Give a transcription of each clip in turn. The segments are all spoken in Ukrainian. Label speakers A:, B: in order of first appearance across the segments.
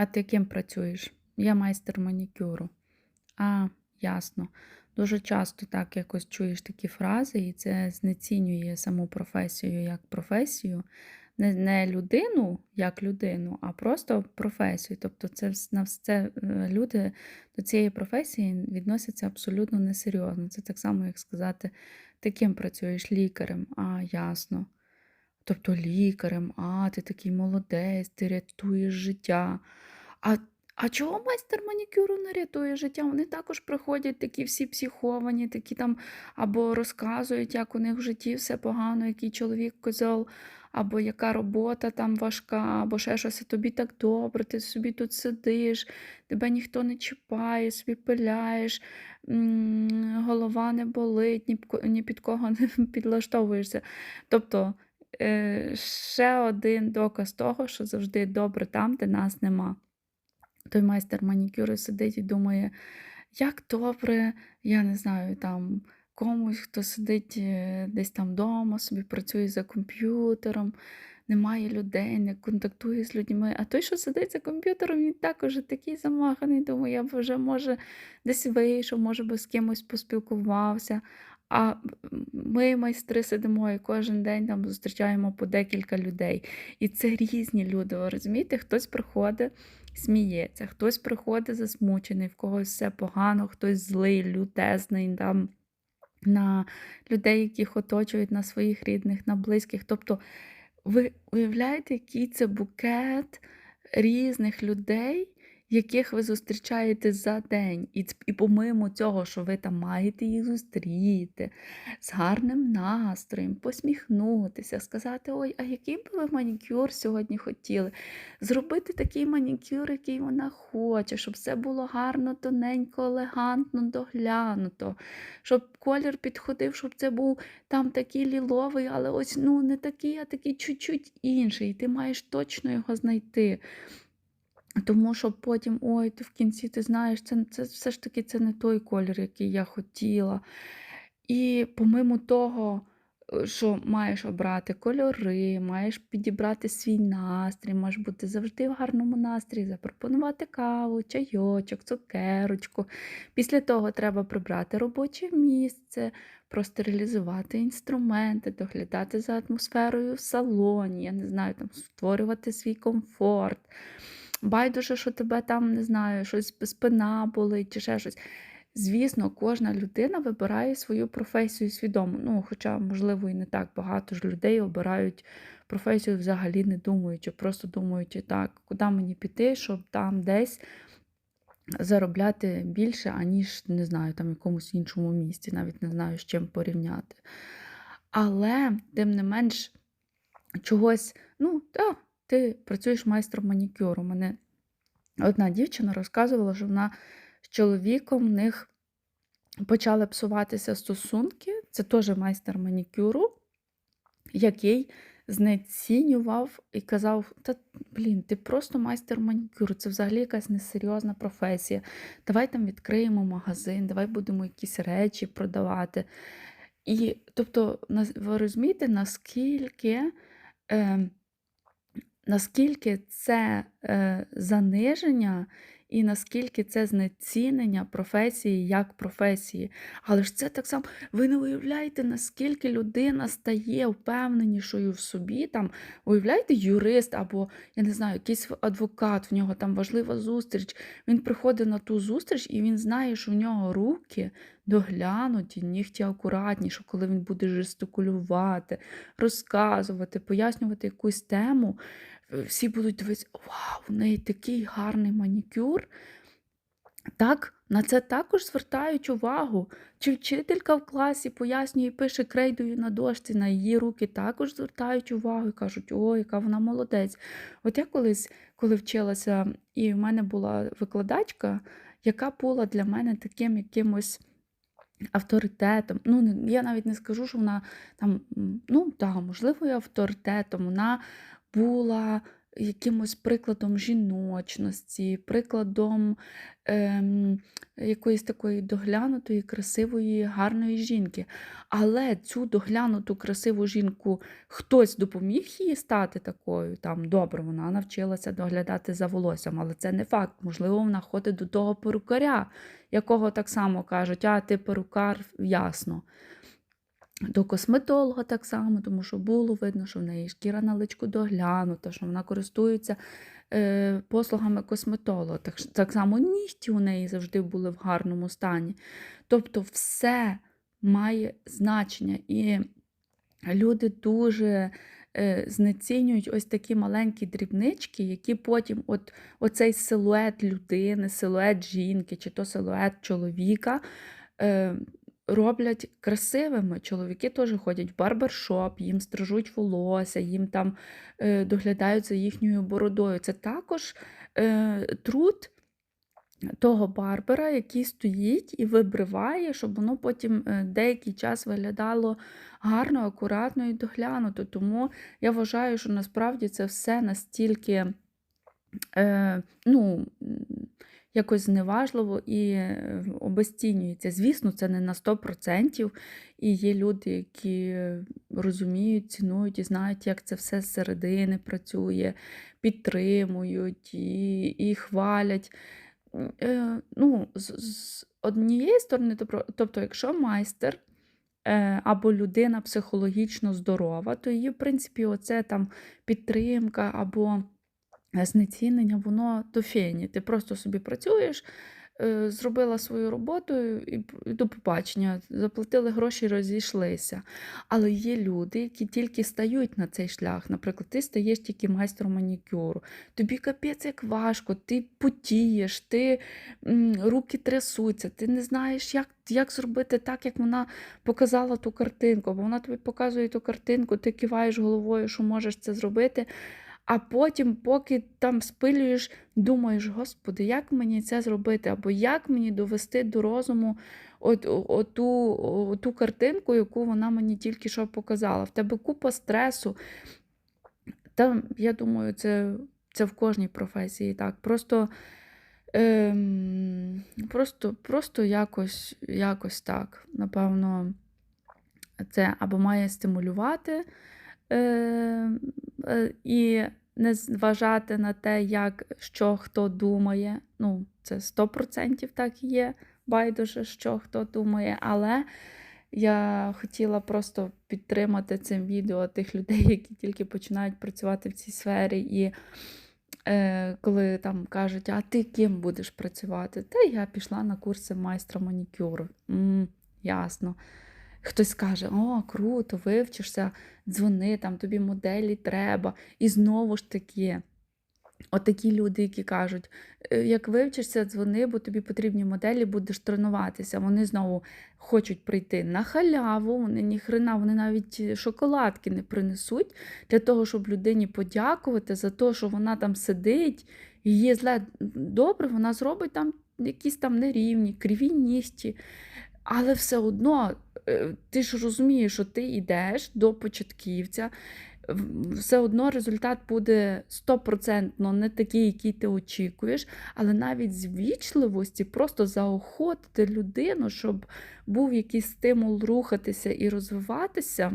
A: А ти ким працюєш? Я майстер манікюру. А, ясно. Дуже часто так якось чуєш такі фрази, і це знецінює саму професію як професію. Не, не людину як людину, а просто професію. Тобто, це на все е, люди до цієї професії відносяться абсолютно несерйозно. Це так само, як сказати, ти ким працюєш лікарем? А, ясно. Тобто лікарем, а ти такий молодець, ти рятуєш життя. А, а чого майстер манікюру не рятує життя? Вони також приходять такі всі психовані, такі там або розказують, як у них в житті все погано, який чоловік козел, або яка робота там важка, або ще щось, тобі так добре, ти собі тут сидиш, тебе ніхто не чіпає, собі пиляєш, голова не болить, ні, під кого не підлаштовуєшся. Тобто е, ще один доказ того, що завжди добре там, де нас нема. Той майстер манікюру сидить і думає, як добре, я не знаю, там комусь, хто сидить е, десь там вдома, собі працює за комп'ютером, немає людей, не контактує з людьми. А той, що сидить за комп'ютером, він також такий замаханий, думає, я б вже може десь вийшов, може би з кимось поспілкувався. А ми, майстри, сидимо і кожен день там зустрічаємо по декілька людей. І це різні люди. Ви розумієте, хтось приходить сміється, хтось приходить засмучений, в когось все погано, хтось злий, лютезний там, на людей, яких оточують, на своїх рідних, на близьких. Тобто, ви уявляєте, який це букет різних людей, яких ви зустрічаєте за день. І, і помимо цього, що ви там маєте їх зустріти з гарним настроєм, посміхнутися, сказати, ой, а який би ви манікюр сьогодні хотіли? Зробити такий манікюр, який вона хоче, щоб все було гарно, тоненько, елегантно, доглянуто, щоб колір підходив, щоб це був там такий ліловий, але ось ну не такий, а такий чуть-чуть інший. І ти маєш точно його знайти. Тому що потім, ой, ти в кінці ти знаєш, це, це все ж таки це не той колір, який я хотіла. І помимо того, е, що маєш обрати кольори, маєш підібрати свій настрій, маєш бути завжди в гарному настрої, запропонувати каву, чайочок, цукерочку. Після того треба прибрати робоче місце, простерилізувати інструменти, доглядати за атмосферою в салоні, я не знаю, там створювати свій комфорт. Байдуже, що тебе там, не знаю, щось спина болить чи ще щось. Звісно, кожна людина вибирає свою професію свідомо. Ну, хоча, можливо, і не так багато ж людей обирають професію взагалі не думаючи, просто думаючи так, куди мені піти, щоб там десь заробляти більше, аніж, не знаю, там якомусь іншому місці, навіть не знаю, з чим порівняти. Але, тим не менш, чогось, ну, так, ти працюєш майстром манікюру. Мене одна дівчина розказувала, що вона з чоловіком в них почали псуватися стосунки. Це теж майстер манікюру, який знецінював і казав: Та блін, ти просто майстер манікюру, це взагалі якась несерйозна професія. Давай там відкриємо магазин, давай будемо якісь речі продавати. І тобто, ви розумієте, наскільки. Е, Наскільки це е, заниження і наскільки це знецінення професії як професії. Але ж це так само, ви не уявляєте, наскільки людина стає впевненішою в собі. Там, Уявляєте, юрист або, я не знаю, якийсь адвокат, в нього там важлива зустріч. Він приходить на ту зустріч і він знає, що в нього руки доглянуті, нігті акуратні, що коли він буде жестикулювати, розказувати, пояснювати якусь тему, е, всі будуть дивитися, вау, у неї такий гарний манікюр. Так, на це також звертають увагу. Чи вчителька в класі пояснює і пише крейдою на дошці, на її руки також звертають увагу і кажуть, о, яка вона молодець. От я колись, коли вчилася, і в мене була викладачка, яка була для мене таким якимось авторитетом. Ну, я навіть не скажу, що вона там, ну так, можливо, і авторитетом. Вона була якимось прикладом жіночності, прикладом ем, якоїсь такої доглянутої, красивої, гарної жінки. Але цю доглянуту, красиву жінку хтось допоміг їй стати такою. Там добре, вона навчилася доглядати за волоссям, але це не факт. Можливо, вона ходить до того перукаря, якого так само кажуть, а ти перукар, ясно. До косметолога так само, тому що було видно, що в неї шкіра на личку доглянута, що вона користується е, послугами косметолога. Так, так само нігті у неї завжди були в гарному стані. Тобто, все має значення. І люди дуже е, знецінюють ось такі маленькі дрібнички, які потім, от оцей силует людини, силует жінки чи то силует чоловіка. Е, роблять красивими. Чоловіки теж ходять в барбершоп, їм стрижуть волосся, їм там е, доглядають за їхньою бородою. Це також е, труд того барбера, який стоїть і вибриває, щоб воно потім е, деякий час виглядало гарно, акуратно і доглянуто. Тому я вважаю, що насправді це все настільки. Е, ну, якось зневажливо і е, обесцінюється. Звісно, це не на 100%. І є люди, які розуміють, цінують і знають, як це все зсередини працює, підтримують і і хвалять. Е, ну, З, з однієї сторони, тобто, якщо майстер. Е, або людина психологічно здорова, то її, в принципі, оце там підтримка або знецінення, воно до фені. Ти просто собі працюєш, е, зробила свою роботу і до побачення, заплатили гроші, розійшлися. Але є люди, які тільки стають на цей шлях. Наприклад, ти стаєш тільки майстром манікюру. Тобі капець як важко, ти потієш, ти руки трясуться, ти не знаєш, як. Як зробити так, як вона показала ту картинку, бо вона тобі показує ту картинку, ти киваєш головою, що можеш це зробити. А потім, поки там спилюєш, думаєш, Господи, як мені це зробити? Або як мені довести до розуму от, оту, оту картинку, яку вона мені тільки що показала. В тебе купа стресу. Там, я думаю, це це в кожній професії так. Просто ем, просто, просто якось, якось так. Напевно, це або має стимулювати. Ем, е, і не зважати на те, як що хто думає. Ну, це 100% так і є. Байдуже, що хто думає, але я хотіла просто підтримати цим відео тих людей, які тільки починають працювати в цій сфері. І е, коли там кажуть, а ти ким будеш працювати? Та я пішла на курси майстра манікюру. М, Ясно. Хтось каже, о, круто, вивчишся, дзвони, там тобі моделі треба. І знову ж таки, отакі люди, які кажуть, «Е, як вивчишся, дзвони, бо тобі потрібні моделі, будеш тренуватися. Вони знову хочуть прийти на халяву, вони ніхрена, вони навіть шоколадки не принесуть для того, щоб людині подякувати за те, що вона там сидить, її зле добре, вона зробить там якісь там нерівні, криві нігті. Але все одно ти ж розумієш, що ти йдеш до початківця, все одно результат буде стопроцентно не такий, який ти очікуєш, але навіть з вічливості просто заохотити людину, щоб був якийсь стимул рухатися і розвиватися.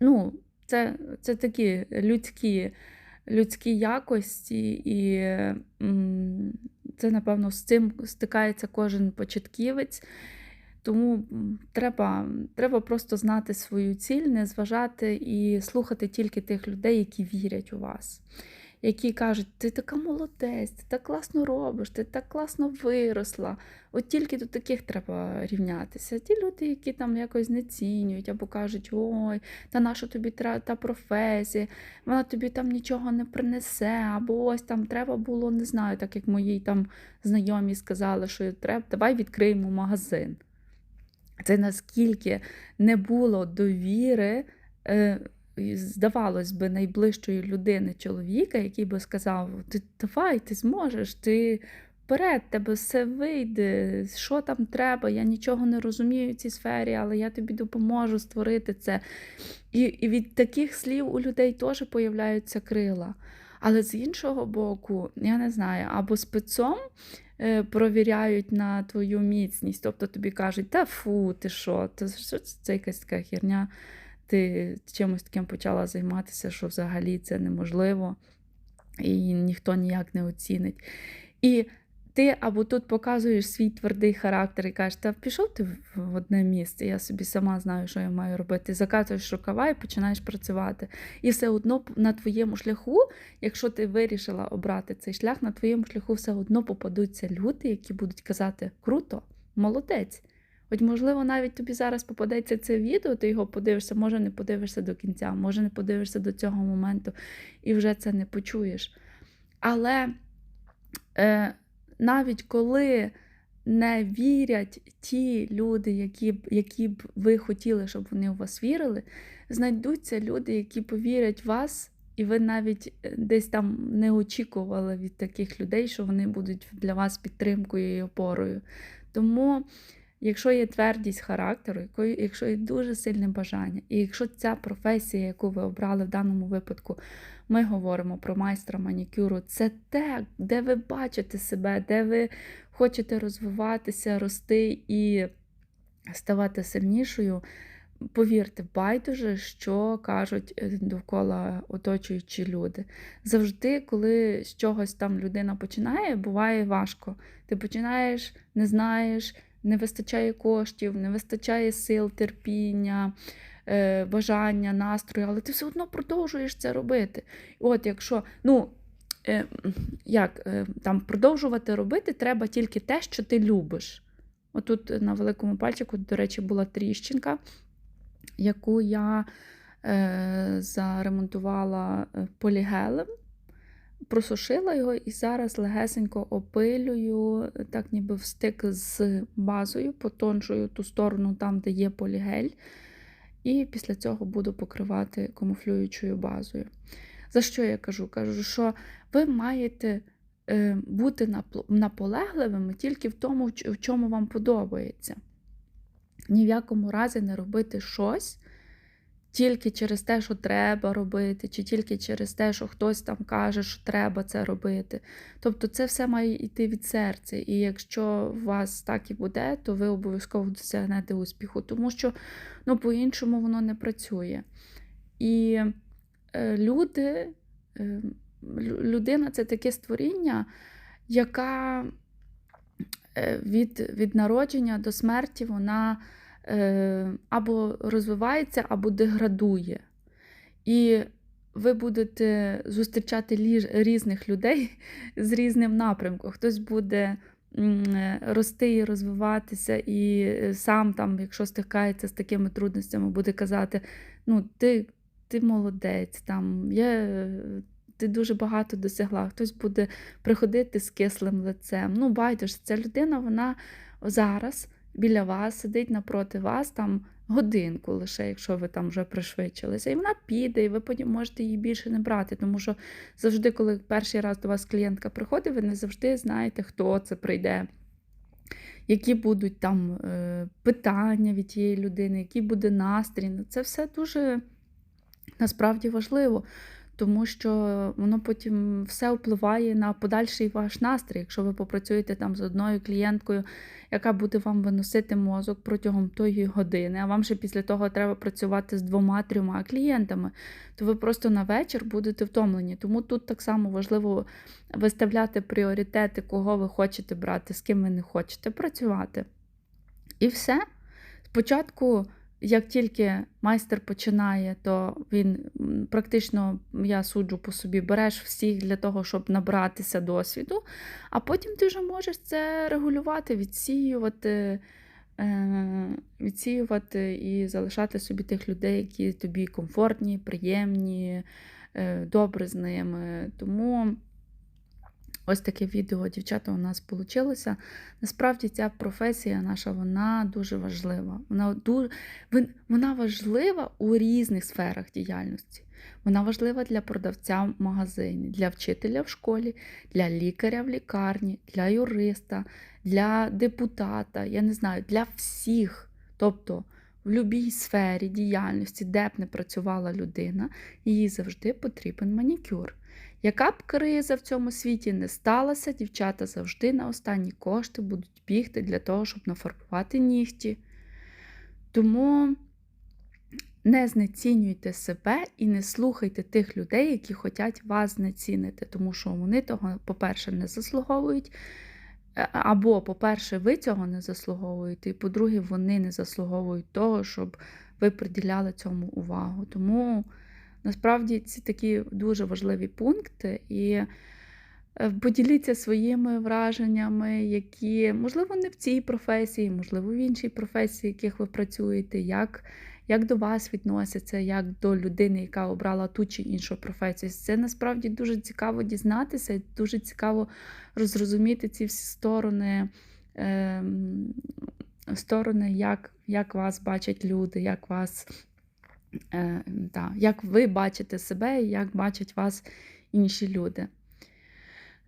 A: Ну, Це це такі людські людські якості, і це, напевно, з цим стикається кожен початківець. Тому треба треба просто знати свою ціль, не зважати і слухати тільки тих людей, які вірять у вас, які кажуть, ти така молодець, ти так класно робиш, ти так класно виросла. От тільки до таких треба рівнятися. Ті люди, які там якось знецінюють або кажуть, ой, та наша тобі та професія, вона тобі там нічого не принесе, або ось там треба було, не знаю, так як моїй там знайомі сказали, що треба, давай відкриємо магазин. Це наскільки не було довіри, е, здавалось би, найближчої людини чоловіка, який би сказав: Ти давай, ти зможеш, ти вперед, тебе все вийде, що там треба, я нічого не розумію в цій сфері, але я тобі допоможу створити це. І, І від таких слів у людей теж появляються крила. Але з іншого боку, я не знаю, або спецом провіряють на твою міцність, тобто тобі кажуть, та фу, ти що, ти, що це, це якась така херня, ти чимось таким почала займатися, що взагалі це неможливо і ніхто ніяк не оцінить. І ти або тут показуєш свій твердий характер і кажеш, та пішов ти в одне місце, я собі сама знаю, що я маю робити. Закатуєш рукава і починаєш працювати. І все одно на твоєму шляху, якщо ти вирішила обрати цей шлях, на твоєму шляху все одно попадуться люди, які будуть казати круто, молодець. От, можливо, навіть тобі зараз попадеться це відео, ти його подивишся, може не подивишся до кінця, може не подивишся до цього моменту і вже це не почуєш. Але е, навіть коли не вірять ті люди, які б, які б ви хотіли, щоб вони у вас вірили, знайдуться люди, які повірять в вас, і ви навіть е, десь там не очікували від таких людей, що вони будуть для вас підтримкою і опорою. Тому. Якщо є твердість характеру, якщо є дуже сильне бажання, і якщо ця професія, яку ви обрали в даному випадку, ми говоримо про майстра манікюру, це те, де ви бачите себе, де ви хочете розвиватися, рости і ставати сильнішою. Повірте, байдуже, що кажуть е, довкола оточуючі люди. Завжди, коли з чогось там людина починає, буває важко. Ти починаєш, не знаєш не вистачає коштів, не вистачає сил, терпіння, е, бажання, настрою, але ти все одно продовжуєш це робити. От якщо, ну, е, як е, там продовжувати робити, треба тільки те, що ти любиш. Отут на великому пальчику, до речі, була тріщинка, яку я е, заремонтувала полігелем просушила його і зараз легесенько опилюю, так ніби в стик з базою, потончую ту сторону, там, де є полігель. І після цього буду покривати камуфлюючою базою. За що я кажу? Кажу, що ви маєте е, бути наполегливими тільки в тому, в чому вам подобається. Ні в якому разі не робити щось, тільки через те, що треба робити, чи тільки через те, що хтось там каже, що треба це робити. Тобто це все має йти від серця. І якщо у вас так і буде, то ви обов'язково досягнете успіху, тому що ну, по-іншому воно не працює. І е, люди, е, людина це таке створіння, яка е, від, від народження до смерті вона. Е, або розвивається, або деградує. І ви будете зустрічати різних людей з різним напрямком. Хтось буде рости і розвиватися, і е, сам, там, якщо стикається з такими трудностями, буде казати: ну, ти ти молодець, там, є, ти дуже багато досягла. Хтось буде приходити з кислим лицем. Ну, байдуже, ця людина, вона зараз біля вас, сидить напроти вас там годинку лише, якщо ви там вже пришвидшилися. І вона піде, і ви потім можете її більше не брати. Тому що завжди, коли перший раз до вас клієнтка приходить, ви не завжди знаєте, хто це прийде. Які будуть там е, питання від тієї людини, який буде настрій. Це все дуже насправді важливо тому що воно потім все впливає на подальший ваш настрій. Якщо ви попрацюєте там з одною клієнткою, яка буде вам виносити мозок протягом тої години, а вам ще після того треба працювати з двома-трьома клієнтами, то ви просто на вечір будете втомлені. Тому тут так само важливо виставляти пріоритети, кого ви хочете брати, з ким ви не хочете працювати. І все. Спочатку. Як тільки майстер починає, то він практично, я суджу по собі, береш всіх для того, щоб набратися досвіду, а потім ти вже можеш це регулювати, відсіювати, е, відсіювати і залишати собі тих людей, які тобі комфортні, приємні, е, добре з ними. Тому. Ось таке відео, дівчата, у нас вийшло. Насправді, ця професія наша вона дуже важлива. Вона дуже, вона важлива у різних сферах діяльності. Вона важлива для продавця в магазині, для вчителя в школі, для лікаря в лікарні, для юриста, для депутата, я не знаю, для всіх. Тобто в будь-якій сфері діяльності, де б не працювала людина, їй завжди потрібен манікюр. Яка б криза в цьому світі не сталася, дівчата завжди на останні кошти будуть бігти для того, щоб нафарбувати нігті. Тому не знецінюйте себе і не слухайте тих людей, які хочуть вас знецінити, тому що вони того, по-перше, не заслуговують. Е, Або, по-перше, ви цього не заслуговуєте, і по-друге, вони не заслуговують того, щоб ви приділяли цьому увагу. Тому насправді ці такі дуже важливі пункти. І е, поділіться своїми враженнями, які, можливо, не в цій професії, можливо, в іншій професії, в яких ви працюєте, як, як до вас відносяться, як до людини, яка обрала ту чи іншу професію. Це насправді дуже цікаво дізнатися, дуже цікаво розрозуміти ці всі сторони, ем, сторони, як, як вас бачать люди, як вас. Е, да, як ви бачите себе і як бачать вас інші люди.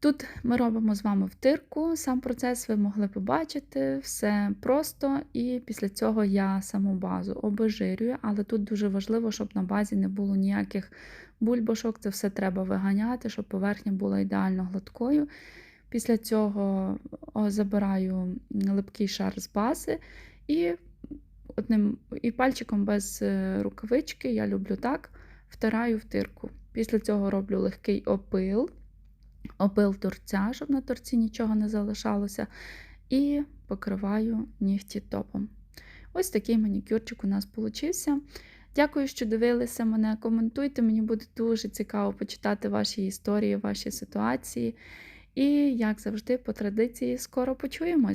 A: Тут ми робимо з вами втирку, сам процес ви могли побачити, все просто, і після цього я саму базу обезжирюю, але тут дуже важливо, щоб на базі не було ніяких бульбашок, це все треба виганяти, щоб поверхня була ідеально гладкою. Після цього забираю липкий шар з бази і одним і пальчиком без е, рукавички, я люблю так, втираю в тирку. Після цього роблю легкий опил, опил торця, щоб на торці нічого не залишалося, і покриваю нігті топом. Ось такий манікюрчик у нас получився. Дякую, що дивилися мене. Коментуйте, мені буде дуже цікаво почитати ваші історії, ваші ситуації. І, як завжди, по традиції, скоро почуємось.